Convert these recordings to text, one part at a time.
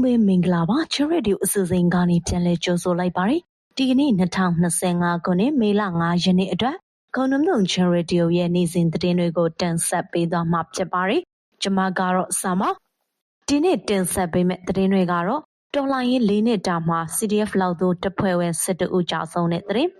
အားလုံးပဲမင်္ဂလာပါချရဒီအစီအစဉ်ကနေပြန်လဲကြိုဆိုလိုက်ပါတယ်ဒီကနေ့2025ခုနှစ်မေလ9ရက်နေ့အတွက်ခုံနုံနုံချရဒီရဲ့နေ့စဉ်သတင်းတွေကိုတင်ဆက်ပေးသွားမှာဖြစ်ပါတယ်ကျွန်မကတော့ဆာမဒီနေ့တင်ဆက်ပေးမယ့်သတင်းတွေကတော့တော်လိုင်းရေး၄နှစ်တာမှာ CDF လောက်သို့တဖွဲ့ဝင်12ဦးကြာဆုံးတဲ့သတင်း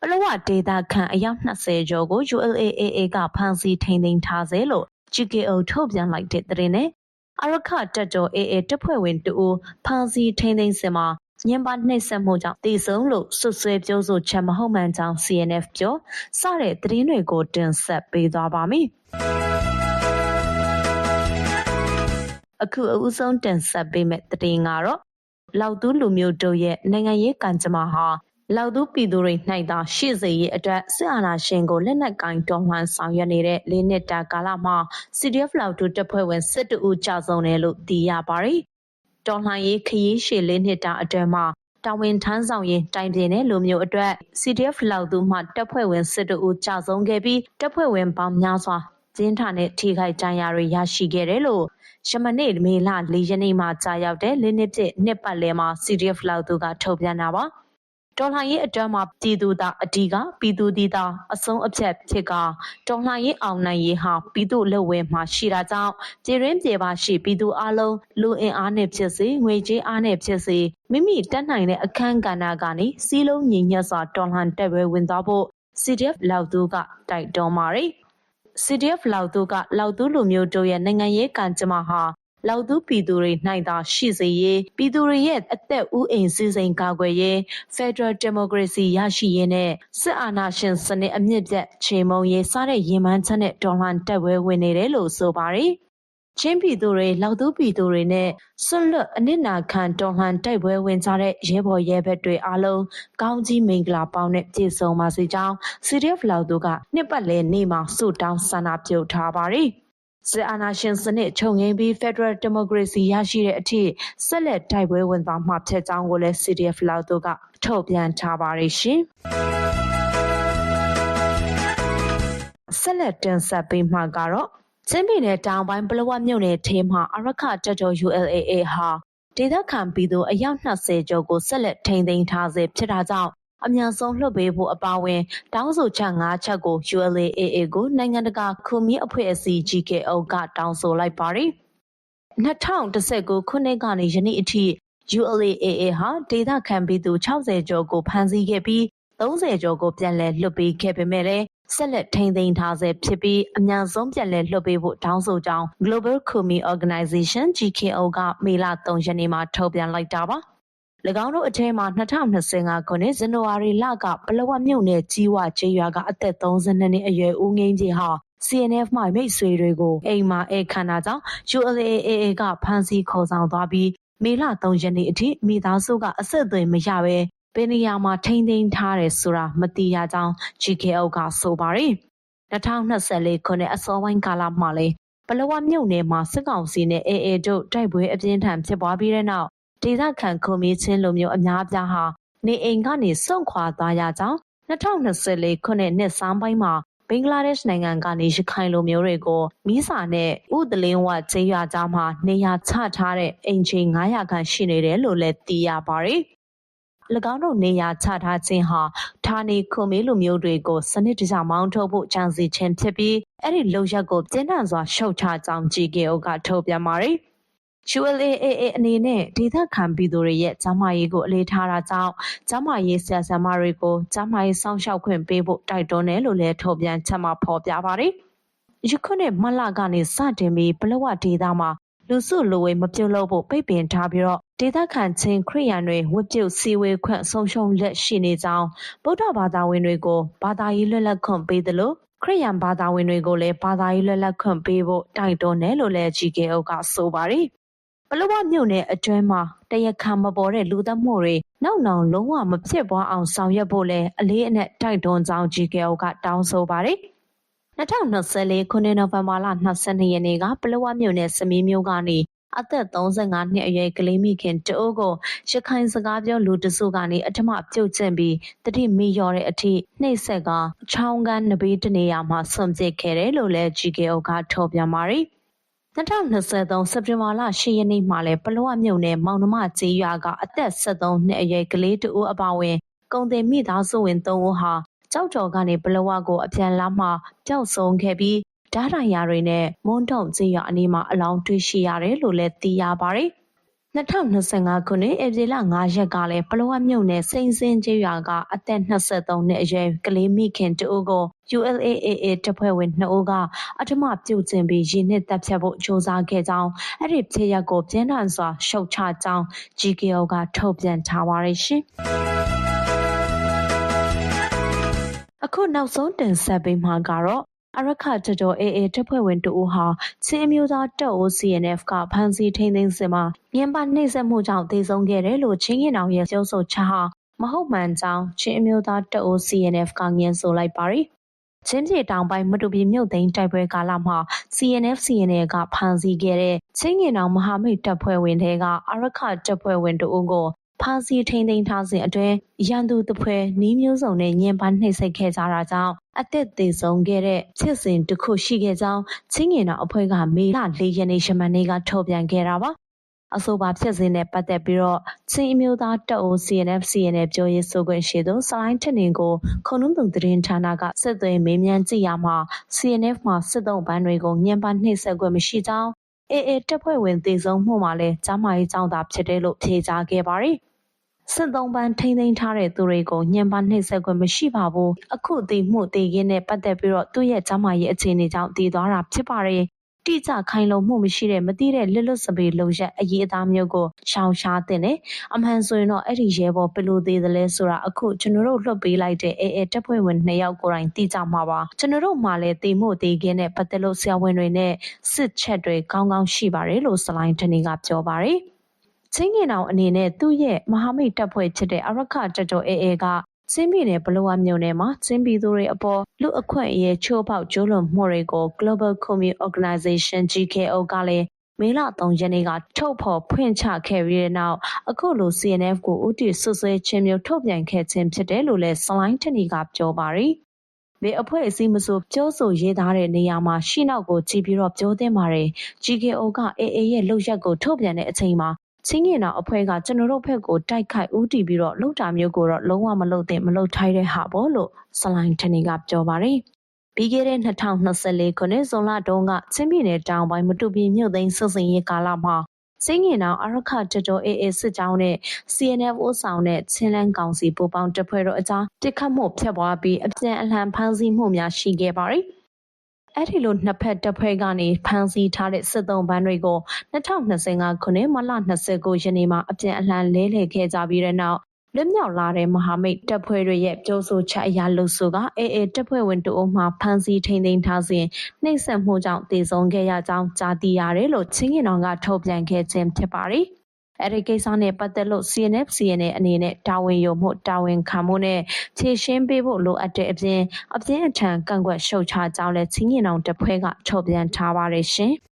ပလောဝဒေတာခန့်အယောက်20ကျော်ကို ULAAA ကဖမ်းဆီးထိန်းသိမ်းထားစေလို့ GKO ထုတ်ပြန်လိုက်တဲ့သတင်းနဲ့ အရခတက်တော် AA တပ်ဖွဲ့ဝင်တူဖမ်းဆီးထိန်းသိမ်းစင်မှာညင်ပါနှိပ်စက်မှုကြောင့်တည်ဆုံလို့ဆွဆွဲပြောဆိုချက်မဟုတ်မှန်ကြောင်း CNF ပြောစတဲ့သတင်းတွေကိုတင်ဆက်ပေးသွားပါမယ်။အခုအဦးဆုံးတင်ဆက်ပေးမယ့်သတင်းကတော့လောက်သူလူမျိုးတို့ရဲ့နိုင်ငံရေးကံကြမ္မာဟာ လောက်သူပြည်သူတွေ၌သာရှေ့စေရေးအတွက်စစ်အာဏာရှင်ကိုလက်နက်ကင်တော်လှန်ဆောင်ရွက်နေတဲ့လေးနှစ်တာကာလမှာ CDF လောက်သူတပ်ဖွဲ့ဝင်စစ်တူကြာဆုံးတယ်လို့သိရပါတယ်။တော်လှန်ရေးခရီးရှည်လေးနှစ်တာအတွင်းမှာတာဝန်ထမ်းဆောင်ရေးတိုင်ပြင်တဲ့လူမျိုးအတွက် CDF လောက်သူမှတပ်ဖွဲ့ဝင်စစ်တူကြာဆုံးခဲ့ပြီးတပ်ဖွဲ့ဝင်ပေါင်းများစွာကျင်းထန်တဲ့ထိခိုက်ကြံရာတွေရရှိခဲ့တယ်လို့ရှမနေ့မေလ၄ရက်နေ့မှာကြာရောက်တဲ့လေးနှစ်ပြည့်နှစ်ပတ်လည်မှာ CDF လောက်သူကထုတ်ပြန်တာပါ။ တော်လှန်ရေးအတွက်မှာပြည်သူသားအဓိကပြည်သူသည်သာအဆုံးအဖြတ်ဖြစ်ကတော်လှန်ရေးအောင်နိုင်ရေးဟာပြည်သူလက်ဝဲမှာရှိတာကြောင့်ပြည်ရင်းပြေပါရှိပြည်သူအလုံးလူအင်အားနဲ့ဖြစ်စေငွေကြေးအားနဲ့ဖြစ်စေမိမိတက်နိုင်တဲ့အခန်းကဏ္ဍကနေစီးလုံးညီညွတ်စွာတော်လှန်တက်ပွဲဝင်သွားဖို့ CDF လောက်သူကတိုက်တွန်းပါတယ် CDF လောက်သူကလောက်သူလူမျိုးတို့ရဲ့နိုင်ငံရေးကံကြမ္မာဟာ လောက်သူပြည်သူတွေ၌သာရှိစေရေးပြည်သူတွေရဲ့အသက်ဥအိမ်စည်းစိမ်ကာကွယ်ရေး Federal Democracy ရရှိရေးနဲ့စစ်အာဏာရှင်စနစ်အမြင့်ပြတ်ချေမှုန်းရေးစတဲ့ရည်မှန်းချက်နဲ့တော်လှန်တက်ပွဲဝင်နေတယ်လို့ဆိုပါတယ်။ချင်းပြည်သူတွေလောက်သူပြည်သူတွေနဲ့ဆွလွတ်အနစ်နာခံတော်လှန်တိုက်ပွဲဝင်ကြတဲ့ရဲဘော်ရဲဘက်တွေအားလုံးကောင်းကြီးမင်္ဂလာပေါင်းနဲ့ပြည့်စုံပါစေကြောင်း CDF လောက်သူကနှစ်ပတ်လည်နေ့မှာဆုတောင်းဆန္ဒပြုထားပါတယ်။ စစ်အာဏာရှင်စနစ်ချုပ်ငိမ်းပြီး Federal Democracy ရရှိတဲ့အထိဆက်လက်တိုက်ပွဲဝင်သွားမှာဖြစ်ကြောင်းကိုလည်း CDF လောက်တို့ကထုတ်ပြန်ထားပါတယ်ရှင်။ဆက်လက်တင်ဆက်ပေးမှာကတော့ချင်းပြည်နယ်တောင်ပိုင်းပလောဝမြို့နယ်ထဲမှာအရခတက်တော် ULAA ဟာဒေသခံပြည်သူအယောက်20ကျော်ကိုဆက်လက်ထိန်းသိမ်းထားဆဲဖြစ်တာကြောင့် အမြန်ဆုံးလွှတ်ပေးဖို့အပါအဝင်တောင်းဆိုချက်၅ချက်ကို ULAAA ကိုနိုင်ငံတကာခုမီအဖွဲ့အစည်း GKO ကတောင်းဆိုလိုက်ပါတယ်။2019ခုနှစ်ကနေယနေ့အထိ ULAAA ဟာဒေသခံပြည်သူ60ကျော်ကိုဖမ်းဆီးခဲ့ပြီး30ကျော်ကိုပြန်လည်လွှတ်ပေးခဲ့ပေမဲ့လည်းဆက်လက်ထိန်းသိမ်းထားဆဲဖြစ်ပြီးအများဆုံးပြန်လည်လွှတ်ပေးဖို့တောင်းဆိုကြောင်း Global Kumi Organization GKO ကမေလ3ရက်နေ့မှာထုတ်ပြန်လိုက်တာပါ။၎ င်းတို့အထဲမှာ2025ခုနှစ်ဇန်နဝါရီလကပလောဝမြို့နယ်ကြီးဝကျေးရွာကအသက်32နှစ်အရွယ်ဦးငိမ့်ကြီးဟာ CNF မှမိတ်ဆွေတွေကိုအိမ်မှာဧခန္ဓာကြောင့် ULAAA ကဖမ်းဆီးခေါ်ဆောင်သွားပြီးမေလ3ရက်နေ့အထိမိသားစုကအဆက်အသွယ်မရဘဲဘယ်နေရာမှာထိန်းသိမ်းထားတယ်ဆိုတာမသိရကြောင်း GKO ကဆိုပါတယ်2024ခုနှစ်အစောပိုင်းကာလမှာလေပလောဝမြို့နယ်မှာစစ်ကောင်စီနဲ့ AA တို့တိုက်ပွဲအပြင်းထန်ဖြစ်ပွားပြီးတဲ့နောက် ဒေသခံခုံမီချင်းလူမျိုးအများအပြားဟာနေအိမ်ကနေစွန့်ခွာသွားရကြောင်း2024ခုနှစ်နှစ်စမ်းပိုင်းမှာဘင်္ဂလားဒေ့ရှ်နိုင်ငံကနေရခိုင်လူမျိုးတွေကိုမိစာနဲ့ဥဒလင်းဝကျေးရွာကြားမှာနေရာချထားတဲ့အိမ်ချိန်900ခန့်ရှိနေတယ်လို့လည်းသိရပါတယ်။၎င်းတို့နေရာချထားခြင်းဟာဌာနေခုမေးလူမျိုးတွေကိုစနစ်တကျမောင်းထုတ်ဖို့ကြံစီခြင်းဖြစ်ပြီးအဲ့ဒီလောက်ရက်ကိုကျင်းထန်စွာရှုတ်ချကြောင်း GKO ကထုတ်ပြန်ပါတယ်။ ULAAA အနေနဲ့ဒေသခံပြည်သူတွေရဲ့ကျန်းမာရေးကိုအလေးထားတာကြောင့်ကျန်းမာရေးဆရာဆရာမတွေကိုကျန်းမာရေးစောင့်ရှောက်ခွင့်ပေးဖို့တိုက်တွန်းတယ်လို့လည်းထုတ်ပြန်ချက်မှာဖော်ပြပါတယ်။ယခုနှစ်မလကနေစတင်ပြီးပလောဝဒေသမှာလူစုလူဝေးမပြုတ်လို့ဖို့ပိတ်ပင်ထားပြီးတော့ဒေသခံချင်းခရိယန်တွေဝတ်ပြုတ်စီဝေခွင့်ဆုံးရှုံးလက်ရှိနေကြောင်းဗုဒ္ဓဘာသာဝင်တွေကိုဘာသာရေးလွတ်လပ်ခွင့်ပေးတယ်လို့ခရိယန်ဘာသာဝင်တွေကိုလည်းဘာသာရေးလွတ်လပ်ခွင့်ပေးဖို့တိုက်တွန်းတယ်လို့လည်း GKO ကဆိုပါတယ် ပလောဝမြို့နယ်အတွင်းမှာတရားခံမပေါ်တဲ့လူသတ်မှုတွေနောက်နောင်လုံးဝမဖြစ်ပွားအောင်ဆောင်ရွက်ဖို့လည်းအလေးအနက်တိုက်တွန်းကြောင်း GKO ကတောင်းဆိုပါတယ်။2024ခုနှစ်နိုဝင်ဘာလ22ရက်နေ့ကပလောဝမြို့နယ်စမီးမြို့ကနေအသက်35နှစ်အရွယ်ကလေးမိခင်တအိုးကိုရခိုင်စကားပြောလူတစုကနေအထမပြုတ်ကျင့်ပြီးတတိမိရောတဲ့အထိနှိပ်ဆက်ကချောင်းကန်းနဘေးတနေရာမှာဆွန့်ပစ်ခဲ့တယ်လို့လည်း GKO ကထုတ်ပြန်ပါတယ်။ 2023စက်တင်ဘာလ10ရက်နေ့မှာလဲပလောဝမြို့နယ်မောင်နှမကျေးရွာကအသက်73နှစ်အရွယ်ကလေးတဦးအပါအဝင်ကုန်တင်မိသားစုဝင်3ဦးဟာကြောက်ကြော်ကနေပလောဝကိုအပြန်လာမှပျောက်ဆုံးခဲ့ပြီးဓာတ်တိုင်ယာတွေနဲ့မွန်းတုံကျေးရွာအနီးမှာအလောင်းတွေ့ရှိရတယ်လို့လည်းသိရပါတယ်။ 2025ခုနှစ်ဧပြီလ9ရက်ကလည်းပလောဝမြို့နယ်စိန်စင်းကျေးရွာကအသက်23နှစ်အရွယ်ကလေးမိခင်တဦးကို ULAAA တပ်ဖွဲ့ဝင်2ဦးကအထမပြုတ်ကျင်ပြီးရင်းနှစ်တပ်ဖြတ်ဖို့ကြိုးစားခဲ့ကြောင်းအဲ့ဒီဖြစ်ရပ်ကိုပြင်းထန်စွာရှုတ်ချကြောင်း GKO ကထုတ်ပြန်ထားပါတယ်ရှင်။အခုနောက်ဆုံးတင်ဆက်ပေးမှာကတော့ အရခတတော်အေအေတပ်ဖွဲ့ဝင်တို့ဟာချင်းမျိုးသားတပ်အို CNF ကဖမ်းဆီးထိန်းသိမ်းစဉ်မှာငင်းပါနှိမ့်ဆက်မှုကြောင့်သေဆုံးခဲ့တယ်လို့ချင်းရင်အောင်ရဲ့ပြောဆိုချက်ဟာမဟုတ်မှန်ကြောင်းချင်းမျိုးသားတပ်အို CNF ကငင်းဆိုလိုက်ပါတယ်။ချင်းပြည်တောင်ပိုင်းမတူပီမြို့သိမ်းတိုက်ပွဲကာလမှာ CNF CNA ကဖမ်းဆီးခဲ့တဲ့ချင်းငင်အောင်မဟာမိတ်တပ်ဖွဲ့ဝင်တွေကအရခတပ်ဖွဲ့ဝင်တို့ကို ဖမ်းဆီးထိန်းသိမ်းထားစဉ်အတွင်းရန်သူတပွဲနီးမျိုးစုံနဲ့ညင်ပန်းနှိပ်စက်ခဲ့ကြတာကြောင့်အသက်သေဆုံးခဲ့တဲ့ဖြစ်စဉ်တစ်ခုရှိခဲ့ကြောင်းချင်းငင်တော်အဖွဲ့ကမေလ၄ရက်နေ့ရှမန်နေ့ကထုတ်ပြန်ခဲ့တာပါအဆိုပါဖြစ်စဉ်နဲ့ပတ်သက်ပြီးတော့ချင်းအမျိုးသားတပ်အို CNF CNF ပြောရေးဆိုခွင့်ရှိသူစလိုင်းထနေကိုခုံနှုံးသူသတင်းဌာနကဆက်သွယ်မေးမြန်းကြည့်ရမှာ CNF မှာစစ်တုံးပန်းတွေကိုညှဉ်းပန်းနှိပ်စက်ခွင့်မရှိကြောင်းအေအေတပ်ဖွဲ့ဝင်တည်ဆုံမှုမှာလဲကြားမကြီးကြောင်းသာဖြစ်တယ်လို့ဖြေကြားခဲ့ပါတယ် စစ်သုံးပန်းထိန်းသိမ်းထားတဲ့သူတွေကိုညှဉ်းပန်းနှိပ်စက်ခွင့်မရှိပါဘူးအခုတည်မှုတည်ရင်းနဲ့ပတ်သက်ပြီးတော့သူ့ရဲ့ကျမရဲ့အခြေအနေကြောင့်တည်သွားတာဖြစ်ပါတယ်တိကျခိုင်လုံမှုမရှိတဲ့မသိတဲ့လွတ်လွတ်စပေလုံရက်အရေးအသားမျိုးကိုရှောင်ရှားတဲ့နဲ့အမှန်ဆိုရင်တော့အဲ့ဒီရဲဘော်ဘယ်လိုသေးသလဲဆိုတာအခုကျွန်တော်တို့လွှတ်ပေးလိုက်တဲ့အဲအဲတပ်ဖွဲ့ဝင်နှစ်ယောက်ကိုယ်တိုင်သိကြမှာပါကျွန်တော်တို့မှလည်းတေမှုတေခင်းနဲ့ပတ်သက်လို့ဆရာဝန်တွေနဲ့စစ်ချက်တွေကောင်းကောင်းရှိပါတယ်လို့စလိုင်းတနေကပြောပါတယ် ချင်းငင်အောင်အနေနဲ့သူ့ရဲ့မဟာမိတ်တပ်ဖွဲ့ဖြစ်တဲ့အရခတပ်တော်အေအေကချင်းပြည်နယ်ဘလောဝမြို့နယ်မှာချင်းပြည်သူတွေအပေါ်လူအခွင့်အရေးချိုးဖောက်ကျူးလွန်မှုတွေကို Global Community Organization GKO ကလည်းမေလ3ရက်နေ့ကထုတ်ဖော်ဖွင့်ချခဲ့ပြီးတဲ့နောက်အခုလို CNF ကိုဥတီဆွဆွဲခြင်းမျိုးထုတ်ပြန်ခဲ့ခြင်းဖြစ်တယ်လို့လည်းစလိုင်းထနီကပြောပါတယ်။ဘေအဖွဲ့အစည်းမဆိုပြောဆိုရေးသားတဲ့နေရာမှာရှီနောက်ကိုကြည့်ပြီးတော့ပြောသင့်ပါတယ်။ GKO က AA ရဲ့လှုပ်ရက်ကိုထုတ်ပြန်တဲ့အချိန်မှာ ချင်းငင်တော်အဖွဲ့ကကျွန်တော်တို့ဘက်ကိုတိုက်ခိုက်ဦးတည်ပြီးတော့လှုပ်တာမျိုးကိုတော့လုံးဝမလုပ်သင့်မလုပ်ထိုက်တဲ့ဟာပေါ့လို့ဆလိုင်းထနီကပြောပါတယ်ပြီးခဲ့တဲ့2024ခုနှစ်ဇွန်လတုန်းကချင်းပြည်နယ်တောင်ပိုင်းမတူပီမြို့သိမ်းစစ်စင်ရေးကာလမှာစင်းငင်တော်အရခတတော်အေအေစစ်ကြောင်းနဲ့ CNF ဦးဆောင်တဲ့ချင်းလန်းကောင်စီပူပေါင်းတပ်ဖွဲ့တို့အကြားတစ်ခတ်မှုဖြစ်ပွားပြီးအပြန်အလှန်ဖမ်းဆီးမှုများရှိခဲ့ပါတယ်။ အဲ့ဒီလိုနှစ်ဖက်တပ်ဖွဲ့ကနေဖမ်းဆီးထားတဲ့စစ်သုံးပန်းတွေကို2025ခုနှစ်မလ29ရက်နေ့မှာအပြန်အလှန်လဲလှယ်ခဲ့ကြပြီးတဲ့နောက်လွတ်မြောက်လာတဲ့မဟာမိတ်တပ်ဖွဲ့တွေရဲ့ပြောဆိုချက်အရလို့ဆိုကအေအေတပ်ဖွဲ့ဝင်တို့မှဖမ်းဆီးထိန်းသိမ်းထားစဉ်နှိပ်စက်မှုကြောင့်တည်ဆုံးခဲ့ရကြောင်းကြားသိရတယ်လို့ချင်းရင်တော်ကထုတ်ပြန်ခဲ့ခြင်းဖြစ်ပါတယ်။ အဲဒီကိစ္စနဲ့ပတ်သက်လို့ CNF CNA အနေနဲ့တာဝန်ယူမှုတာဝန်ခံမှုနဲ့ဖြည့်ရှင်းပေးဖို့လိုအပ်တဲ့အပြင်အပြင်းအထန်ကန့်ကွက်ရှုတ်ချကြောင်းလည်းချင်းရင်အောင်တဖွဲ့ကထုတ်ပြန်ထားပါတယ်ရှင်။